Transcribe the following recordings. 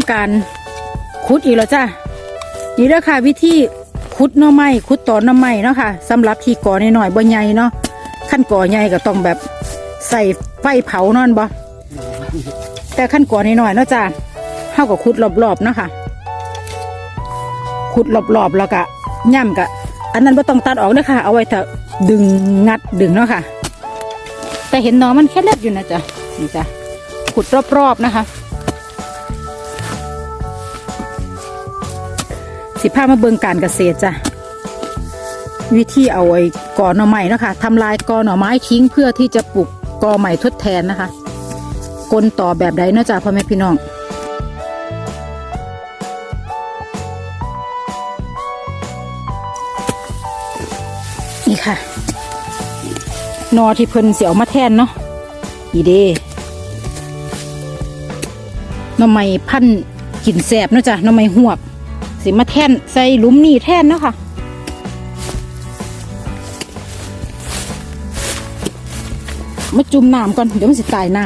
ำการขุดอีกแล้วจ้านี่เด้อค่ะวิธีขุดน่อไม้ขุดตอนหน่อไม้เนาะค่ะสำหรับที่ก่อหน่อยๆบ่ใหญ่เนาะขั้นก่อใหญ่ก็ต้องแบบใส่ไฟเผานอนบ่แต่ขั้นก่อหน่อยๆเนาะจ้าเท่ากับขุดรอบๆเนาะค่ะขุดรอบๆแล้วก็ย่ำกะอันนั้นไม่ต้องตัดออกนะคะเอาไว้แต่ดึงงัดดึงเนาะค่ะ แต่เห็นหนองมันแค่เล็บอยู่นะจ๊ะนี่จ้ะขุดรอบๆนะคะ สิพามาเบิงการเกษตรจ้ะวิธีเอาไอ้กอหน่อไม้นะคะทำลายกอหน่อไม้ทิ้งเพื่อที่จะปลูกกอใหม่ทดแทนนะคะ กลต่อแบบใดเนาะจ๊ะพ่อแม่พี่น้องนี่ค่ะ นอที่เพิ่นเสียวมาแทนเนาะอีเดหน้ำไม้พันธุ์กินแสบเนาะจ้ะหน้ำไม้หวก สิมาแท่นใส่หลุมนี่แท่นเนาะค่ะมาจุ่มน้ำก่อนเดี๋ยวมันสิตายน้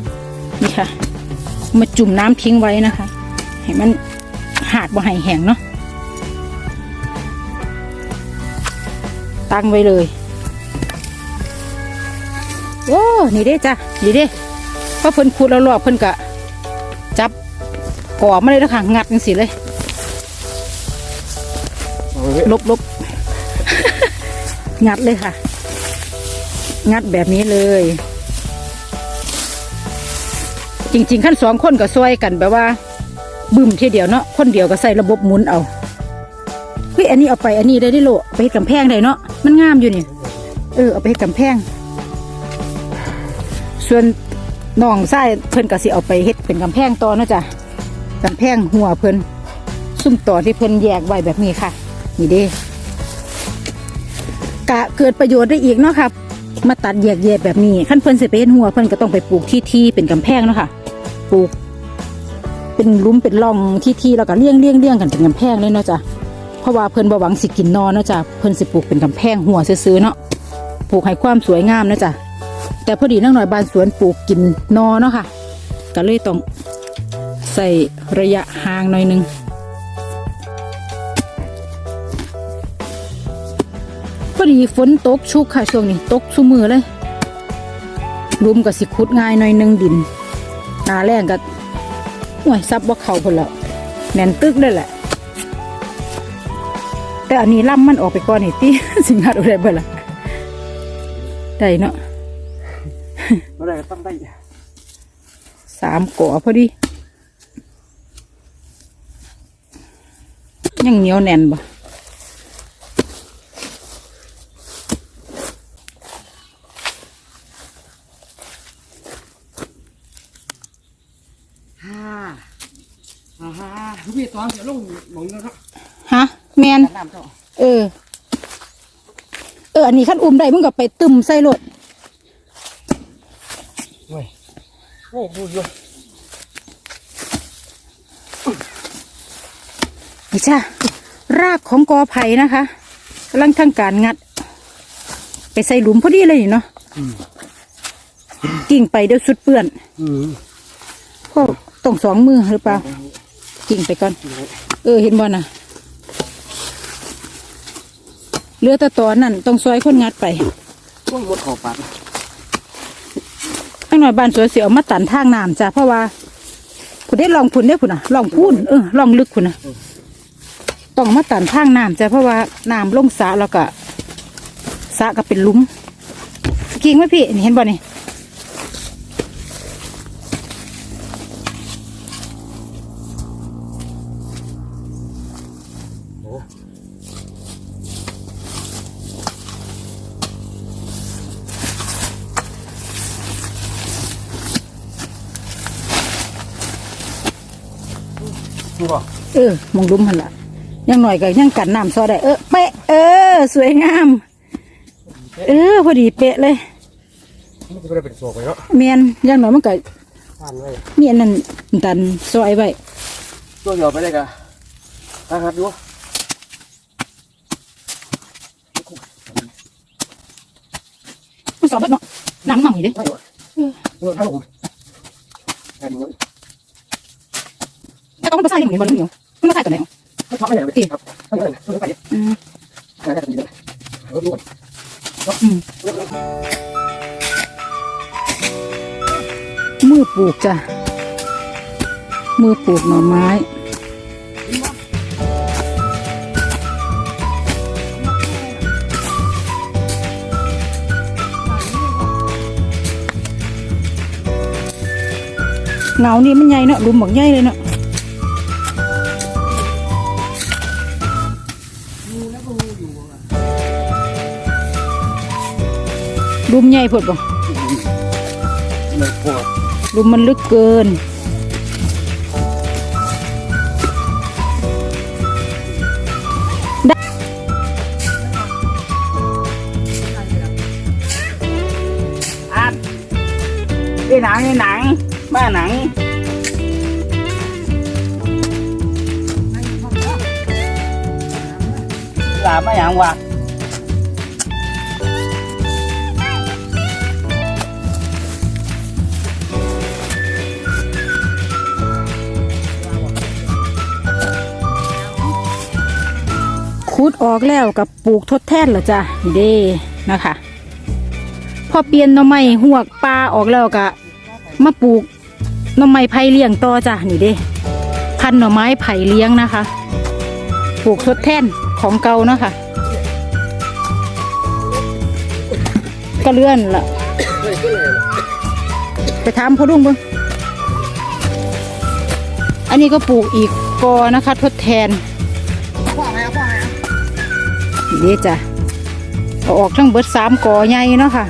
ำนี่ค่ะ มาจุ่มน้ำทิ้งไว้นะคะให้มันหาดบ่ให้แห้งเนาะตั้งไว้เลยโอ้นี่เด้จ้ะนี่เด้พอเพิ่นขุดแล้วรอบเพิ่นกะจับก่อมาเลยนะคะงัดจังสิเลย ลบลบงัดเลยค่ะ งัดแบบนี้เลย จริง ๆ ขั้นสองคนก็ซอยกันแบบว่า บึ้มทีเดียวเนาะคนเดียวก็ใส่ระบบหมุนเอาเฮ้ยอันนี้เอาไปอันนี้ได้ได้โลไปเฮ็ดกำแพงได้เนาะมันงามอยู่นี่เออเอาไปเฮ็ดกำแพง ส่วนน้องไส้เพิ่นก็สิเอาไปเฮ็ดเป็นกำแพงต่อเนาะจ้ะกำแพงหัวเพิ่นซุ่มต่อที่เพิ่นแยกไว้แบบนี้ค่ะ นี่เด้กะเกิดประโยชน์ได้อีกเนาะค่ะมาตัดแยกแยกแบบนี้ขั้นเพิ่นสิไปเฮ็ดหัวเพิ่นก็ต้องไปปลูกที่ที่เป็นกำแพงเนาะค่ะ ปลูก เป็นหลุ้มเป็นร่องที่ที่แล้วก็เลี้ยงเลี้ยงเลี้ยงกันเป็นกำแพงเลยเนาะจ้ะเพราะว่าเพิ่นบ่หวังสิกินนอนเนาะจ้ะเพิ่นสิปลูกเป็นกำแพงหัวซื้อๆเนาะปลูกให้ความสวยงามเนาะจ้ะแต่พอดีนักหน่อยบานสวนปลูกกินนอเนาะค่ะ ก็เลยต้องใส่ระยะห่างหน่อยหนึง ดีฝนตกชุกค่ะช่วงนี้ตกชุมือเลยรุมกับสิคุดง่ายหน่อยหนึงดินหนาแรงก็ห่วยซับว่าเขาพนแล้วแน่นตึกได้แหละ แต่อันนี้ล่ำมันออกไปก่อนนี่ที่สิงหาดูได้เบ่ล่ะได้เนาะไม่ได้ก็ต้องได้สามก่อพอดี ยังเหนียวแน่นบ่ ฮ่าฮ่าฮ่าพี่ตอนเสีย ลงหมองแล้วเนาะฮะแมนน้ำเจ้าเออ เออ อันนี้ขั้นอุ้มได้มึงก็ไปตึมใส่รถเว้ยโอ้ดูอยู่นี่จ้ารากของกอไผ่นะคะกำลังทำการงัด ไปใส่หลุมพอดีเลยนี่เนาะกิ่งไปเดี๋ยวสุดเปื้อนอืมพวกต้องสองมือหรือเปล่า กิ่งไปก่อน เออเห็นบ่น่ะเรือแตะตอนนั่นต้องซอยคนงัดไปพวกมดขอปัดตั้งหน่อยบ้านสวยเสียวมาตันทางน้ำจ้ะเพราะว่าผุนได้ลองผุนได้ผุนอะลองพูนเออลองลึกผุนอะต้องมาตันทางน้ำจ้ะเพราะว่าน้ำลงสระแล้วก็สระก็เป็นหลุมกิ่งไหมพี่นี่เห็นบ่นี่ดู ป่ะเออมองหลุมหันละยังหน่อยก็ยังกันน้ำซอได้เออเป๊ะเออ สวยงาม เออพอดีเป๊ะเลยมันจะไม่ได้เป็นโศกไปเนาะเมียนอยังหน่อยมันก็ทานไว้มีอันนั้นดันซอยไว้ตัวเดียวไปได้กะทางหัดดูมันสอบแบบเนาะน้ำมันอยู่ดิไม่หรอกเออทางผมแค่นี้ถ้าต้องมาใส่เหมือนบอลเหนียวมันมาใส่ตัวไหนชอบไม่ใหญ่เลยครับต้อ งเลยต้องไปอืมน่าจะดีเลยรู้ก่อนอืมมือปลูกจ้ะ มือปลูกหน่อไม้เหงานี่มันใหญ่เนาะรุมบอกใหญ่เลยเนาะ รุมใหญ่พดบ่เลยพอรุมมันลึกเกินอัดนี่หนังนี่หนัง คุดออกแล้วกับปลูกทดแทนเหรอจ้ะนี่เด้นะคะ พอเปลี่ยนหน่อไม้หวกปลาออกแล้วก็มาปลูกหน่อไม้ไผ่เลี้ยงต่อจ้ะนี่เด้พันหน่อไม้ไผ่เลี้ยงนะคะ ปลูกทดแทนของเก่านะคะก็เลื่อนละไปถามพ่อลุงเบ้งอันนี้ก็ปลูกอีกกอนะคะ ทดแทน เดี๋ยวจ้ะเอาออกทั้งเบิดสามกอใหญ่เนาะค่ะ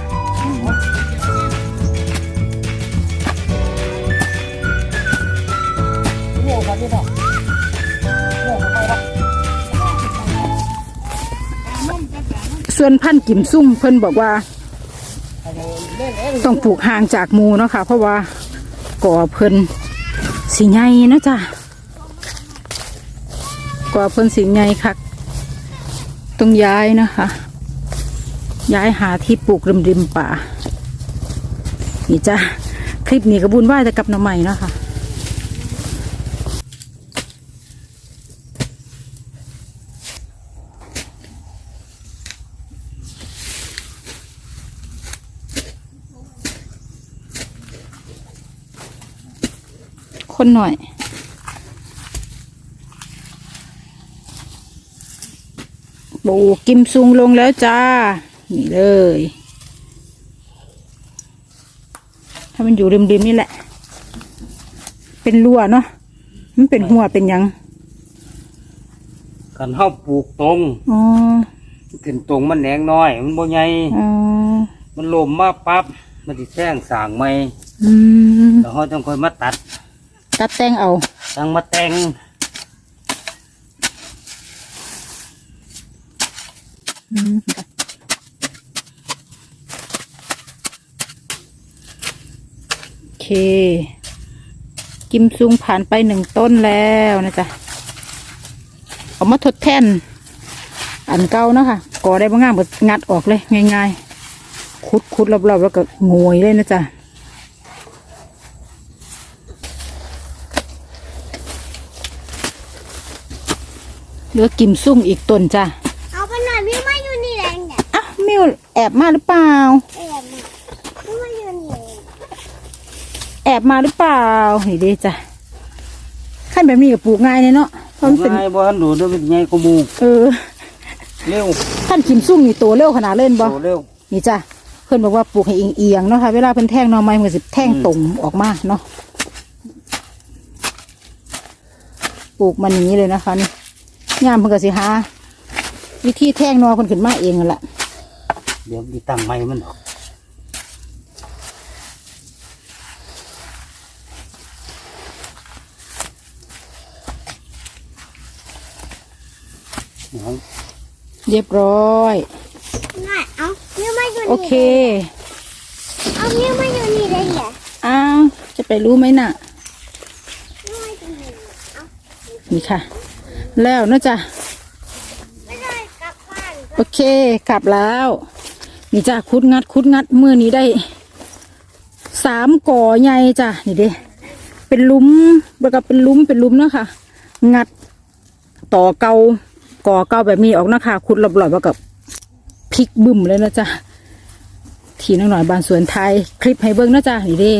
ส่วนพันธุ์กิมซุ่มเพิ่นบอกว่า ต้องปลูกห่างจากมูเนาะค่ะ เพราะว่าก่อเพิ่นสีใหญ่นะจ้ะก่อเพิ่นสีใหญ่คัก ต้องย้ายนะคะ ย้ายหาที่ปลูกริมริมป่า นี่จ้ะคลิปนี้กระบุญไหว่าจะกลับหน่อใหม่นะคะคนหน่อย ปลูกกิมซุงลงแล้วจ้า นี่เลย ถ้ามันอยู่ริมๆนี่แหละ เป็นรั่วเนาะ มันเป็นหัวเป็นหยังกันเฮาปลูกตรงอ๋อขึ้นตรงมันแหนงน้อย มันบ่ใหญ่อ๋อมันลมมาปั๊บ มันสิแท่งสางใหม่อืมแล้วเฮาต้องค่อยมาตัด ตัดแต่งเอาตั้งมาแต่ง อืม โอเค กิมซุงผ่านไปหนึ่งต้นแล้วนะจ๊ะเอามาทดแทน อันเก่าเนาะค่ะก่อได้บ้างงามก็งัดออกเลย ง่ายๆ คุดคุดรอบๆ แล้วก็โงยเลยนะจ๊ะเหลือกิมซุ่งอีกต้นจ้ะ แอบมาหรือเปล่าเอ็มพี่มาอยู่นี่แอบมาหรือเปล่านี่เด้จ้ะขั้นแบบนี้ก็ปลูกง่ายเลยเนาะเพราะมันเป็นง่ายบ่ทันดูเด้อเป็นใหญ่กว่าหมู่เออเร็วขั้นกิมซุ่มนี่โตเร็วขนาดเล่นบ่โตเร็ว นี่จ้ะเพื่อนบอกว่าปลูกให้เอียงๆเนาะค่ะเวลาเพิ่นแท่งหนอไม้มันก็สิแท่งตรงออกมาเนาะปลูกมันอย่างนี้เลยนะคะนี่ยามเพิ่นก็สิหาวิธีแท่งหนอเพิ่นขึ้นมาเองนั่นแหละ เดี๋ยวดีตั้งไม้มันดอกเอาเรียบร้อยง่ายเอาพี่มาอยู่นี่โอเค เอาพี่มาอยู่นี่ได้เหรออ้าวจะไปรู้ไหมน่ะพี่มาอยู่นี่เอานี่ค่ะ แล้วเนาะจ้ะไม่ได้กลับบ้านโอเค กลับแล้ว นี่จ้ะคุดงัดคุดงัดมือนี้ได้สามก่อใหญ่จ้ะนี่เด้เป็นลุมแล้วก็เป็นลุมเป็นลุมเนาะค่ะ งัดต่อเกาก่อเกาแบบนี้ออกนะคะขุดหลบๆแล้วกับพลิกบึ้มเลยนะจ๊ะทีนังหน่อยบานสวนไทย คลิปให้เบิ้งนะจ๊ะนี่เด้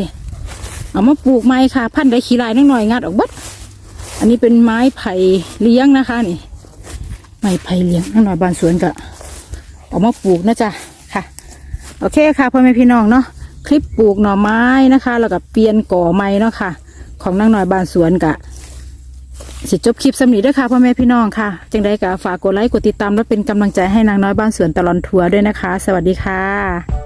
เอามาปลูกไม้ค่ะ พันได้ขี้ลายนังหน่อยงัดออกบัดอันนี้เป็นไม้ไผ่เลี้ยงนะคะนี่ไม้ไผ่เลี้ยงนังหน่อยบานสวนกะเอามาปลูกนะจ๊ะ โอเคค่ะพ่อแม่พี่น้องเนาะคลิปปลูกหน่อไม้นะคะ แล้วก็เปลี่ยนก่อไม้เนาะค่ะ ของนางน้อยบานสวนกะสิจบคลิปสำนีด้วยค่ะพ่อแม่พี่น้องค่ะ จังได้กะฝากกดไลค์กดติดตามและเป็นกำลังใจให้นางน้อยบ้านสวนตลอนทัวร์ด้วยนะคะ สวัสดีค่ะ